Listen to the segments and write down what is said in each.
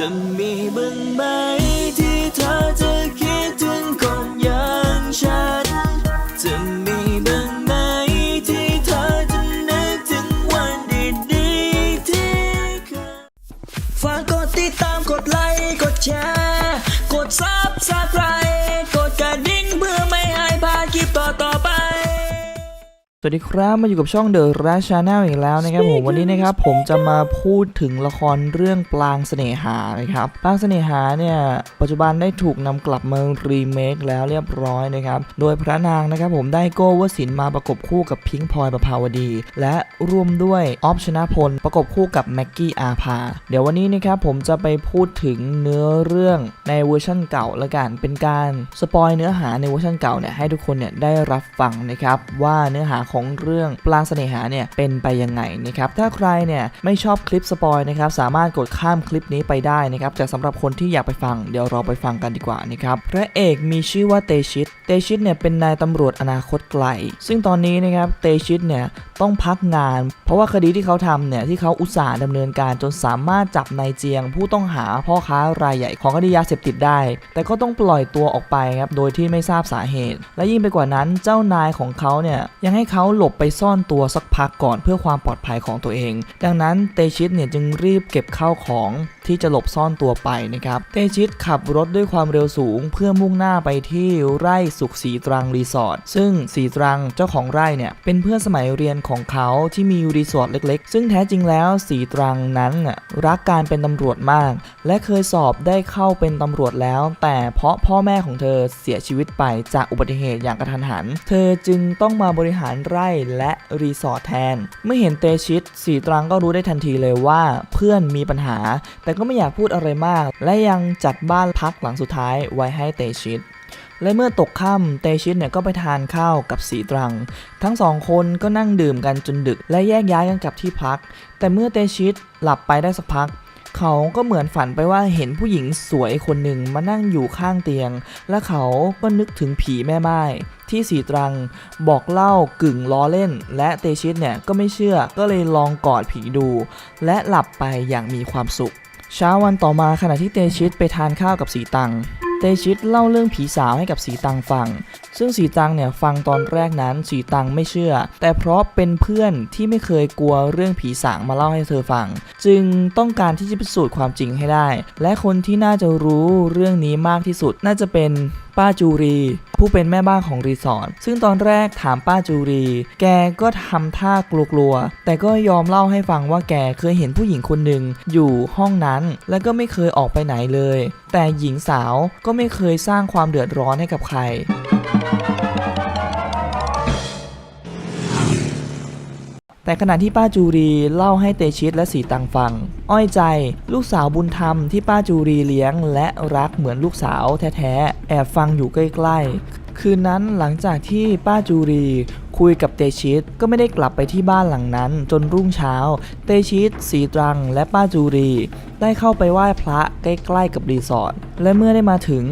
จะมีบ้างไหม สวัสดีครับมาอยู่กับช่อง The r a s h Channel อีกแล้วนะครับผมวันนี้นะครับผมจะมาพูดถึงละครเรื่องปลางเสน่หานะครับปลางเสน่หาเนี่ยปัจจุบันได้ถูกนำกลับมารีเมคแล้วเรียบร้อยนะครับโดยพระนางนะครับผมได้โก้วสินมาประกบคู่กับพิงพลอยประภาวดี และร่วมด้วยออฟชนะพลประกบคู่กับแม็กกี้อาภาเดี๋ยววันนี้นะครับผมจะไปพูดถึงเนื้อเรื่องในเวอร์ชั่นเก่าละกันเป็นการสปอยเนื้อหาในเวอร์ชันเก่าเนี่ยให้ทุกคนเนี่ยได้รับฟังนะครับว่าเนื้อหาของเรื่องปลางเสน่หาเนี่ยเป็นไปยังไงนะครับถ้าใครเนี่ยไม่ชอบคลิปสปอยนะครับสามารถกดข้ามคลิปนี้ไปได้นะครับแต่สำหรับคนที่อยากไปฟังเดี๋ยวเราไปฟังกันดีกว่านะครับพระเอกมีชื่อว่าเตชิตเตชิตเนี่ยเป็นนายตำรวจอนาคตไกล ซึ่งตอนนี้นะครับเตชิตเนี่ย ต้องพักงาน เพราะว่าคดีที่เขาทำเนี่ยที่เขาอุตส่าห์ดำเนินการจนสามารถจับนายเจียง ผู้ต้องหาพ่อค้ารายใหญ่ของคดียาเสพติดได้ แต่ก็ต้องปล่อยตัวออกไปครับโดยที่ไม่ทราบสาเหตุ และยิ่งไปกว่านั้นเจ้านายของเขาเนี่ยยังให้เขาหลบไปซ่อนตัวสักพักก่อนเพื่อความปลอดภัยของตัวเอง ดังนั้นเตชิตเนี่ยจึงรีบเก็บข้าวของที่จะหลบซ่อนตัวไปนะครับ เตชิตขับรถด้วยความเร็วสูง เพื่อมุ่งหน้าไปที่ไร่สุขศรีตรังรีสอร์ทซึ่งศรีตรังเจ้าของไร่เนี่ยเป็นเพื่อนสมัยเรียนของเขาที่มีรีสอร์ทเล็กๆ ซึ่งแท้จริงแล้วศรีตรังนั้นรักการเป็นตำรวจมาก และเคยสอบได้เข้าเป็นตำรวจแล้ว แต่เพราะพ่อแม่ของเธอเสียชีวิตไปจากอุบัติเหตุอย่างกระทันหัน เธอจึงต้องมาบริหารไร่และรีสอร์ทแทน เมื่อเห็นเตชิตสีตรังก็รู้ได้ทันทีเลยว่าเพื่อนมีปัญหาแแต่ก็ไม่อยากพูดอะไรมาก และยังจัดบ้านพักหลังสุดท้ายไว้ให้เตชิตและเมื่อตกค่ำเตชิตเนี่ยก็ไปทานข้าวกับสีตรัง ทั้งสองคนก็นั่งดื่มกันจนดึก และแยกย้ายกันกลับที่พัก แต่เมื่อเตชิตหลับไปได้สักพัก เขาก็เหมือนฝันไปว่าเห็นผู้หญิงสวยคนหนึ่งมานั่งอยู่ข้างเตียง และเขาก็นึกถึงผีแม่ไม้ที่สีตรังบอกเล่ากึ่งล้อเล่น และเตชิตเนี่ยก็ไม่เชื่อก็เลยลองกอดผีดู และหลับไปอย่างมีความสุข เช้าวันต่อมาขณะที่เตชิตไปทานข้าวกับสีตัง เตชิตเล่าเรื่องผีสาวให้กับสีตังฟัง ซึ่งสีตังเนี่ยฟังตอนแรกนั้นสีตังไม่เชื่อ แต่เพราะเป็นเพื่อนที่ไม่เคยกลัวเรื่องผีสางมาเล่าให้เธอฟัง จึงต้องการที่จะพิสูจน์ความจริงให้ได้ และคนที่น่าจะรู้เรื่องนี้มากที่สุดน่าจะเป็นป้าจูรี ผู้เป็นแม่บ้านของรีสอร์ทซึ่งตอนแรกถามป้าจูรี แกก็ทำท่ากลัวๆแต่ก็ยอมเล่าให้ฟังว่าแกเคยเห็นผู้หญิงคนหนึ่งอยู่ห้องนั้น และก็ไม่เคยออกไปไหนเลย แต่หญิงสาวก็ไม่เคยสร้างความเดือดร้อนให้กับใคร แต่ขณะที่ป้าจูรีเล่าให้เตชิตและสีตังฟัง อ้อยใจลูกสาวบุญธรรมที่ป้าจูรีเลี้ยงและรักเหมือนลูกสาวแท้ๆ แอบฟังอยู่ใกล้ๆ คืนนั้นหลังจากที่ป้าจูรี คุยกับเตชิตก็ไม่ได้กลับไปที่บ้านหลังนั้นจนรุ่งเช้า เตชิตสีตรัง และป้าจูรี ได้เข้าไปไหว้พระใกล้ๆกับรีสอร์ทและเมื่อได้มาถึง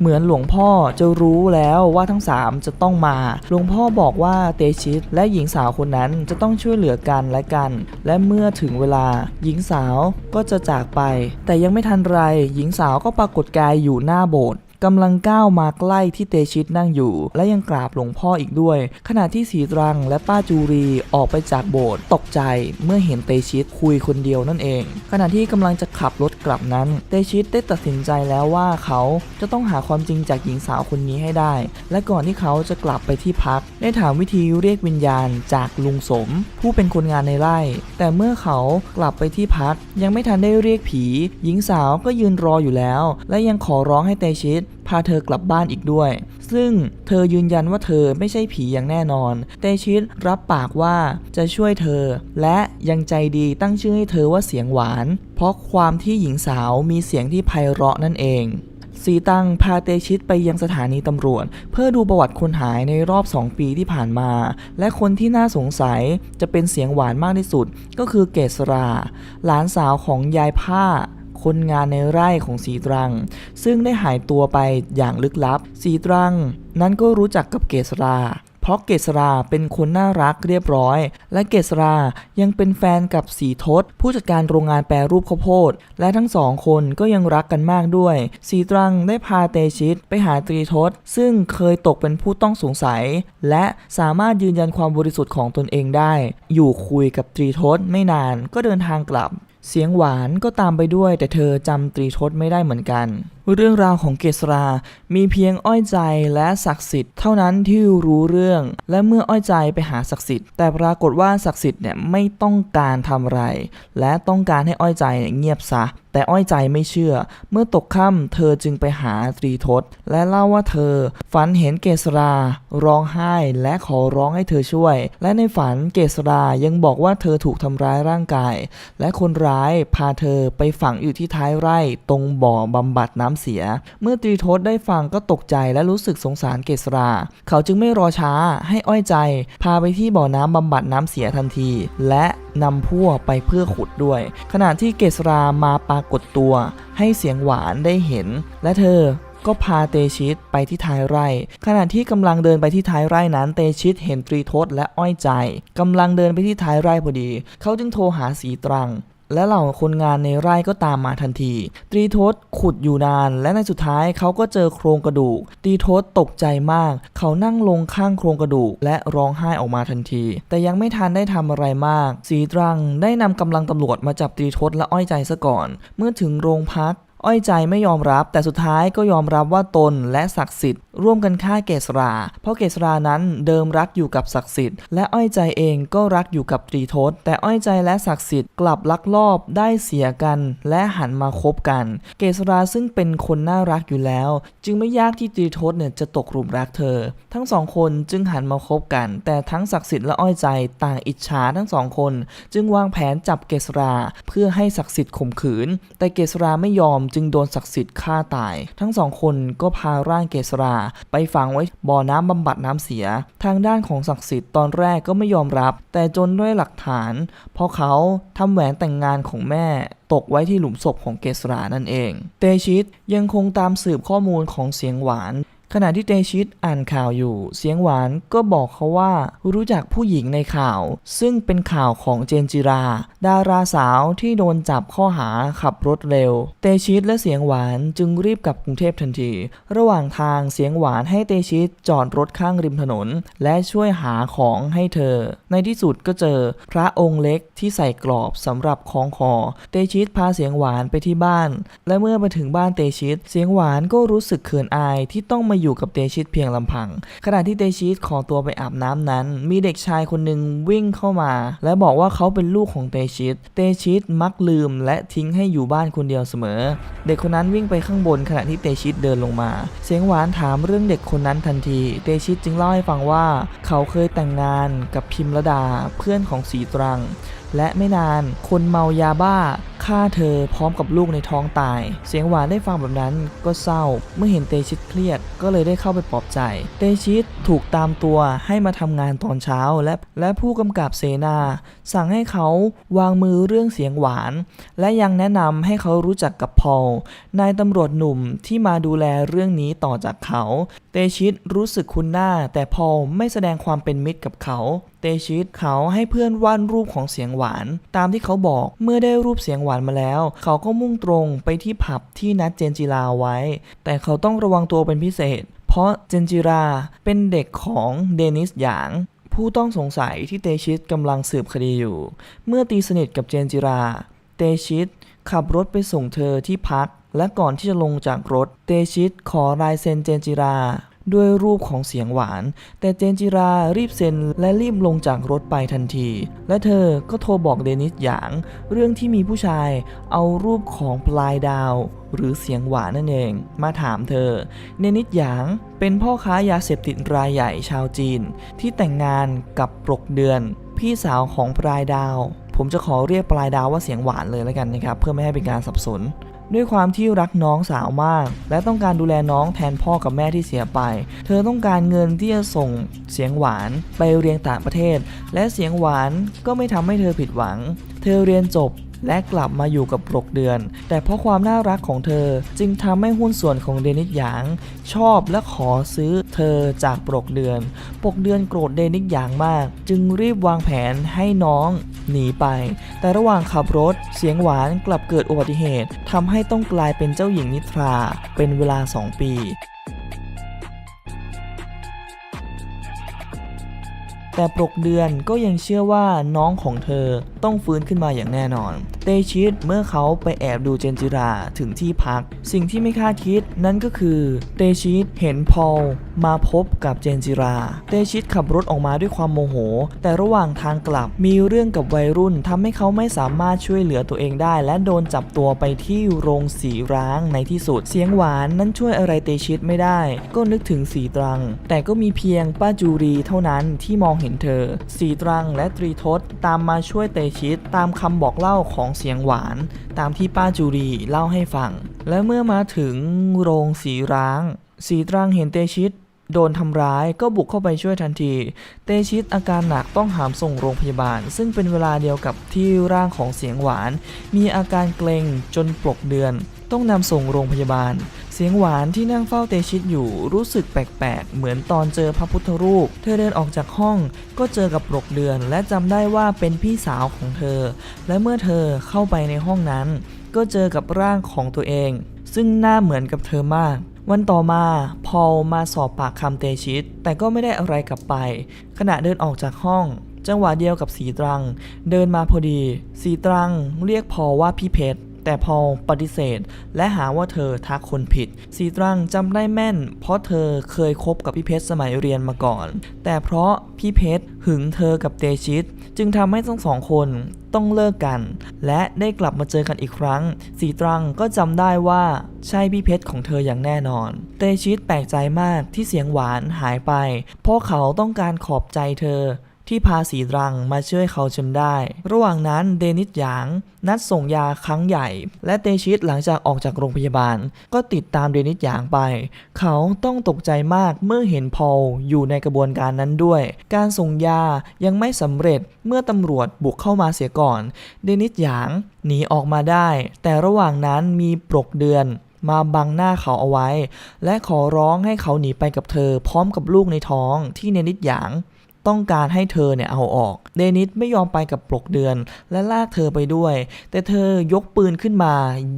เหมือนหลวงพ่อจะรู้แล้วว่าทั้งสามจะต้องมา หลวงพ่อบอกว่าเตชิตและหญิงสาวคนนั้นจะต้องช่วยเหลือกันและกัน และเมื่อถึงเวลาหญิงสาวก็จะจากไป แต่ยังไม่ทันไรหญิงสาวก็ปรากฏกายอยู่หน้าโบสถ์ กำลังก้าวมาใกล้ที่เตชิตนั่งอยู่ และยังกราบหลวงพ่ออีกด้วย ขณะที่สีตรังและป้าจูรีออกไปจากโบสถ์ตกใจเมื่อเห็นเตชิตคุยคนเดียวนั่นเอง ขณะที่กำลังจะขับรถกลับนั้น เตชิตได้ตัดสินใจแล้วว่าเขาจะต้องหาความจริงจากหญิงสาวคนนี้ให้ได้ และก่อนที่เขาจะกลับไปที่พัก ได้ถามวิธีเรียกวิญญาณจากลุงสม ผู้เป็นคนงานในไร่ แต่เมื่อเขากลับไปที่พักยังไม่ทันได้เรียกผี หญิงสาวก็ยืนรออยู่แล้ว และยังขอร้องให้เตชิตพาเธอกลับบ้านอีกด้วย ซึ่งเธอยืนยันว่าเธอไม่ใช่ผีอย่างแน่นอน เตชิตรับปากว่าจะช่วยเธอ และยังใจดีตั้งชื่อให้เธอว่าเสียงหวาน เพราะความที่หญิงสาวมีเสียงที่ไพเราะนั่นเองสีตังพาเตชิตไปยังสถานีตำรวจ เพื่อดูประวัติคนหายในรอบ 2 ปีที่ผ่านมา และคนที่น่าสงสัยจะเป็นเสียงหวานมากที่สุด ก็คือเกษรา หลานสาวของยายผ้า คนงานในไร่ของสีตรัง ซึ่งได้หายตัวไปอย่างลึกลับ สีตรัง นั้นก็รู้จักกับเกษราพเพราะเกษราเป็นคนน่ารักเรียบร้อย และเกษรายังเป็นแฟนกับสีทศ ผู้จัดการโรงงานแปรรูปข้าวโพด และทั้งสองคนก็ยังรักกันมากด้วย สีตรังได้พาเตชิตไปหาตรีทศ ซึ่งเคยตกเป็นผู้ต้องสงสัย และสามารถยืนยันความบริสุทธิ์ของตนเองได้ อยู่คุยกับตรีทศไม่นานก็เดินทางกลับเสียงหวานก็ตามไปด้วยแต่เธอจำตรีทศไม่ได้เหมือนกัน เรื่องราวของเกษรา มีเพียงอ้อยใจและศักดิ์สิทธิ์เท่านั้นที่รู้เรื่อง และเมื่ออ้อยใจไปหาศักดิ์สิทธิ์ แต่ปรากฏว่าศักดิ์สิทธิ์เนี่ยไม่ต้องการทำอะไร และต้องการให้อ้อยใจเนี่ยเงียบซะ แต่อ้อยใจไม่เชื่อ เมื่อตกค่ำเธอจึงไปหาตรีทศ และเล่าว่าเธอ ฝันเห็นเกษรา ร้องไห้และขอร้องให้เธอช่วย และในฝันเกษรายังบอกว่าเธอถูกทำร้ายร่างกาย และคนร้ายพาเธอไปฝังอยู่ที่ท้ายไร่ตรงบ่อบำบัดน้ำเสีย เมื่อตรีทศได้ฟังก็ตกใจและรู้สึกสงสารเกษรา เขาจึงไม่รอช้าให้อ้อยใจ พาไปที่บ่อน้ำบำบัดน้ำเสียทันที และนำพวกไปเพื่อขุดด้วย ขณะที่เกษรามาปรากฏตัว ให้เสียงหวานได้เห็น และเธอก็พาเตชิตไปที่ท้ายไร่ ขณะที่กำลังเดินไปที่ท้ายไร่นั้นเตชิตเห็นตรีทศและอ้อยใจกำลังเดินไปที่ท้ายไร่พอดี เขาจึงโทรหาสีตรัง และเหล่าคนงานในไร่ก็ตามมาทันที ตรีทศขุดอยู่นาน และในสุดท้ายเขาก็เจอโครงกระดูก ตรีทศตกใจมาก เขานั่งลงข้างโครงกระดูก และร้องไห้ออกมาทันที แต่ยังไม่ทันได้ทำอะไรมาก สีตรังได้นำกำลังตำรวจมาจับตรีทศและอ้อยใจซะก่อน เมื่อถึงโรงพัก อ้อยใจไม่ยอมรับ แต่สุดท้ายก็ยอมรับว่าตนและศักดิ์สิทธิ์ร่วมกันฆ่าเกษรา เพราะเกษรานั้นเดิมรักอยู่กับศักดิ์สิทธิ์และอ้อยใจเองก็รักอยู่กับตรีทศ แต่อ้อยใจและศักดิ์สิทธิ์กลับลักลอบได้เสียกัน และหันมาคบกัน เกษราซึ่งเป็นคนน่ารักอยู่แล้ว จึงไม่ยากที่ตรีทศเนี่ยจะตกหลุมรักเธอ ทั้งสองคนจึงหันมาคบกัน แต่ทั้งศักดิ์สิทธิ์และอ้อยใจต่างอิจฉาทั้งสองคน จึงวางแผนจับเกษรา เพื่อให้ศักดิ์สิทธิ์ข่มขืน แต่เกษราไม่ยอมจึงโดนศักดิ์สิทธิ์ฆ่าตาย ทั้งสองคนก็พาร่างเกษราไปฝังไว้บ่อน้ำบำบัดน้ำเสีย ทางด้านของศักดิ์สิทธิ์ตอนแรกก็ไม่ยอมรับ แต่จนด้วยหลักฐาน พอเขาทำแหวนแต่งงานของแม่ตกไว้ที่หลุมศพของเกษรานั่นเอง เตชิตยังคงตามสืบข้อมูลของเสียงหวาน ขณะที่เตชิตอ่านข่าวอยู่ เสียงหวานก็บอกเขาว่า รู้จักผู้หญิงในข่าว ซึ่งเป็นข่าวของเจนจิรา ดาราสาวที่โดนจับข้อหาขับรถเร็ว เตชิตและเสียงหวานจึงรีบกลับกรุงเทพทันที ระหว่างทางเสียงหวานให้เตชิตจอดรถข้างริมถนน และช่วยหาของให้เธอ ในที่สุดก็เจอพระองค์เล็กที่ใส่กรอบสำหรับคล้องคอ เตชิตพาเสียงหวานไปที่บ้าน และเมื่อมาถึงบ้านเตชิต เสียงหวานก็รู้สึกเขินอายที่ต้องมาอยู่กับเตชิตเพียงลำพัง ขณะที่เตชิตขอตัวไปอาบน้ำนั้น มีเด็กชายคนหนึ่งวิ่งเข้ามา และบอกว่าเขาเป็นลูกของเตชิต เตชิตมักลืมและทิ้งให้อยู่บ้านคนเดียวเสมอ เด็กคนนั้นวิ่งไปข้างบนขณะที่เตชิตเดินลงมา เสียงหวานถามเรื่องเด็กคนนั้นทันที เตชิตจึงเล่าให้ฟังว่า เขาเคยแต่งงานกับพิมรดาเพื่อนของสีตรังและไม่นานคนเมายาบ้าฆ่าเธอพร้อมกับลูกในท้องตาย เสียงหวานได้ฟังแบบนั้นก็เศร้า เมื่อเห็นเตชิตเครียดก็เลยได้เข้าไปปลอบใจ เตชิตถูกตามตัวให้มาทำงานตอนเช้าและและผู้กำกับเสนา สั่งให้เขาวางมือเรื่องเสียงหวาน และยังแนะนำให้เขารู้จักกับพอลนายตำรวจหนุ่มที่มาดูแลเรื่องนี้ต่อจากเขา เตชิตรู้สึกคุ้นหน้า แต่พอลไม่แสดงความเป็นมิตรกับเขา ตชิตเขาให้เพื่อนวาดรูปของเสียงหวาน ตามที่เขาบอกเมื่อได้รูปเสียงหวานมาแล้ว เขาก็มุ่งตรงไปที่ผับที่นัดเจนจิลาไว้ แต่เขาต้องระวังตัวเป็นพิเศษ เพราะเจนจิราเป็นเด็กของเดนิสหยางผู้ต้องสงสัยที่เตชิตกำลังสืบคดีอยู่ เมื่อตีสนิทกับเจนจิรา เตชิตขับรถไปส่งเธอที่พัก และก่อนที่จะลงจากรถ เตชิตขอลายเซ็นเจนจิรา ด้วยรูปของเสียงหวาน แต่เจนจิรารีบเซ็นและรีบลงจากรถไปทันที และเธอก็โทรบอกเดนิสหยาง เรื่องที่มีผู้ชายเอารูปของปลายดาว หรือเสียงหวานนั่นเอง มาถามเธอ เดนิสหยางเป็นพ่อค้ายาเสพติดรายใหญ่ชาวจีน ที่แต่งงานกับปรกเดือน พี่สาวของปลายดาว ผมจะขอเรียกปลายดาวว่าเสียงหวานเลยแล้วกันนะครับ เพื่อไม่ให้เป็นการสับสน ด้วยความที่รักน้องสาวมาก และต้องการดูแลน้องแทนพ่อกับแม่ที่เสียไป เธอต้องการเงินที่จะส่งเสียงหวานไปเรียนต่างประเทศ และเสียงหวานก็ไม่ทำให้เธอผิดหวัง เธอเรียนจบ และกลับมาอยู่กับปรกเดือน แต่เพราะความน่ารักของเธอจึงทำให้หุ้นส่วนของเดนิสหยาง ชอบและขอซื้อเธอจากปรกเดือนปรกเดือนโกรธเดนิสหยางมาก จึงรีบวางแผนให้น้องหนีไป แต่ระหว่างขับรถเสียงหวานกลับเกิดอุบัติเหตุทำให้ต้องกลายเป็นเจ้าหญิงนิทรา เป็นเวลา 2 ปีแต่ปรกเดือนก็ยังเชื่อว่าน้องของเธอต้องฟื้นขึ้นมาอย่างแน่นอน เตชิตเมื่อเขาไปแอบดูเจนจิราถึงที่พัก สิ่งที่ไม่คาดคิดนั่นก็คือเตชิตเห็นพอลมาพบกับเจนจิรา เตชิตขับรถออกมาด้วยความโมโห แต่ระหว่างทางกลับมีเรื่องกับวัยรุ่นทำให้เขาไม่สามารถช่วยเหลือตัวเองได้ และโดนจับตัวไปที่โรงสีร้างในที่สุด เสียงหวานนั้นช่วยอะไรเตชิตไม่ได้ ก็นึกถึงสีตรัง แต่ก็มีเพียงป้าจูรีเท่านั้นที่มองเห็นเธอ สีตรังและตรีทศตามมาช่วยเตชิตตามคำบอกเล่าของเสียงหวานตามที่ป้าจูรีเล่าให้ฟัง และเมื่อมาถึงโรงสีร้าง สีตรังเห็นเตชิตโดนทำร้ายก็บุกเข้าไปช่วยทันที เตชิตอาการหนักต้องหามส่งโรงพยาบาล ซึ่งเป็นเวลาเดียวกับที่ร่างของเสียงหวาน มีอาการเกร็งจนปลกเดือน ต้องนำส่งโรงพยาบาล เสียงหวานที่นั่งเฝ้าเตชิตอยู่รู้สึกแปลกๆ เหมือนตอนเจอพระพุทธรูป เธอเดินออกจากห้องก็เจอกับปลกเดือน และจำได้ว่าเป็นพี่สาวของเธอ และเมื่อเธอเข้าไปในห้องนั้น ก็เจอกับร่างของตัวเอง ซึ่งหน้าเหมือนกับเธอมากวันต่อมา พอลมาสอบปากคำเตชิต แต่ก็ไม่ได้อะไรกลับไป ขณะเดินออกจากห้อง จังหวะเดียวกับสีตรัง เดินมาพอดี สีตรังเรียกพอลว่าพี่เพชร แต่พอลปฏิเสธ และหาว่าเธอทักคนผิดสีตรังจำได้แม่น เพราะเธอเคยคบกับพี่เพชรสมัยเรียนมาก่อน แต่เพราะพี่เพชรหึงเธอกับเตชิต จึงทำให้ทั้งสองคนต้องเลิกกัน และได้กลับมาเจอกันอีกครั้ง สีตรังก็จำได้ว่าใช่พี่เพชรของเธออย่างแน่นอน เตชิตแปลกใจมากที่เสียงหวานหายไป เพราะเขาต้องการขอบใจเธอ ที่พาสีตรังมาช่วยเขาจนได้ ระหว่างนั้นเดนิสหยางนัดส่งยาครั้งใหญ่ และเตชิตหลังจากออกจากโรงพยาบาล ก็ติดตามเดนิสหยางไป เขาต้องตกใจมากเมื่อเห็นพอลอยู่ในกระบวนการนั้นด้วย การส่งยายังไม่สำเร็จเมื่อตำรวจบุกเข้ามาเสียก่อน เดนิสหยางหนีออกมาได้ แต่ระหว่างนั้นมีปลกเดือนมาบังหน้าเขาเอาไว้ และขอร้องให้เขาหนีไปกับเธอ พร้อมกับลูกในท้องที่เนนิดหยาง ต้องการให้เธอเนี่ยเอาออก เดนิสไม่ยอมไปกับปลกเดือน และลากเธอไปด้วย แต่เธอยกปืนขึ้นมา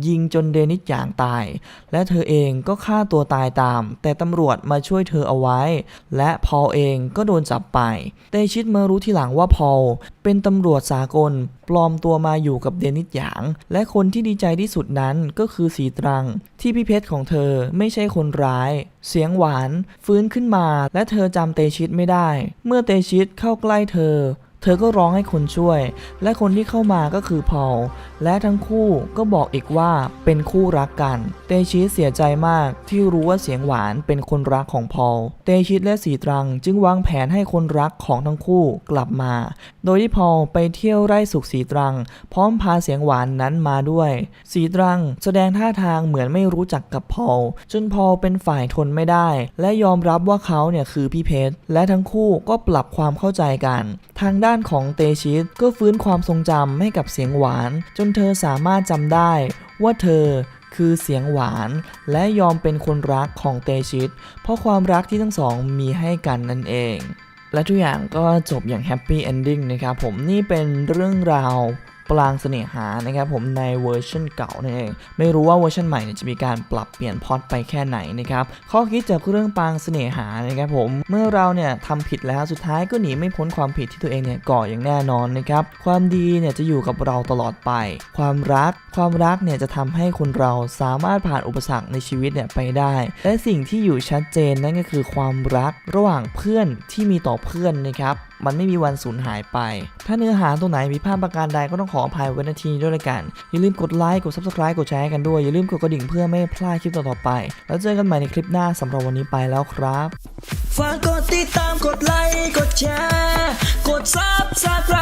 ยิงจนเดนิสอยางตาย และเธอเองก็ฆ่าตัวตายตาม แต่ตำรวจมาช่วยเธอเอาไว้ และพอลเองก็โดนจับไป เตชิตมารู้ทีหลังว่าพอลเป็นตำรวจสากล ปลอมตัวมาอยู่กับเดนิสหยาง และคนที่ดีใจที่สุดนั้นก็คือสีตรัง ที่พี่เพชรของเธอไม่ใช่คนร้าย เสียงหวาน ฟื้นขึ้นมา และเธอจำเตชิตไม่ได้ เมื่อเตชิตเข้าใกล้เธอ เธอก็ร้องให้คนช่วย และคนที่เข้ามาก็คือพอลและทั้งคู่ก็บอกอีกว่าเป็นคู่รักกัน เตชิเสียใจมากที่รู้ว่าเสียงหวานเป็นคนรักของพอลเตชิและสีตรังจึงวางแผนให้คนรักของทั้งคู่กลับมา โดยที่พอลไปเที่ยวไร่สุขสีตรัง พร้อมพาเสียงหวานนั้นมาด้วย สีตรังแสดงท่าทางเหมือนไม่รู้จักกับพอลจนพอลเป็นฝ่ายทนไม่ได้ และยอมรับว่าเขาเนี่ยคือพี่เพชรและทั้งคู่ก็ปรับความเข้าใจกัน ทางด้านของเตชิตก็ฟื้นความทรงจำให้กับเสียงหวาน จนเธอสามารถจำได้ว่าเธอคือเสียงหวานและยอมเป็นคนรักของเตชิต เพราะความรักที่ทั้งสองมีให้กันนั่นเอง และทุกอย่างก็จบอย่างแฮปปี้เอนดิ้งนะครับผมนี่เป็นเรื่องราว ปลางเสน่หานะครับผมในเวอร์ชันเก่านั่นเองไม่รู้ว่าเวอร์ชันใหม่เนี่ยจะมีการปรับเปลี่ยนพอตไปแค่ไหนนะครับข้อคิดจากเรื่องปลางเสน่หานะครับผมเมื่อเราเนี่ยทำผิดแล้วสุดท้ายก็หนีไม่พ้นความผิดที่ตัวเองเนี่ยก่ออย่างแน่นอนนะครับความดีเนี่ยจะอยู่กับเราตลอดไป ความรัก ความรักเนี่ยจะทำให้คนเราสามารถผ่านอุปสรรคในชีวิตเนี่ยไปได้ และสิ่งที่อยู่ชัดเจนนั่นก็คือความรักระหว่างเพื่อนที่มีต่อเพื่อนนะครับ มันไม่มีวันสูญหายไป ถ้าเนื้อหาตรงไหนมีภาพประการใดก็ต้องขออภัยไว้นาทีด้วยละกัน อย่าลืมกดไลค์กด subscribe กดแชร์กันด้วย อย่าลืมกดกระดิ่งเพื่อไม่พลาดคลิปต่อๆไป แล้วเจอกันใหม่ในคลิปหน้าสำหรับวันนี้ไปแล้วครับฝากกดติดตามกดไลค์กดแชร์กดซับสไคร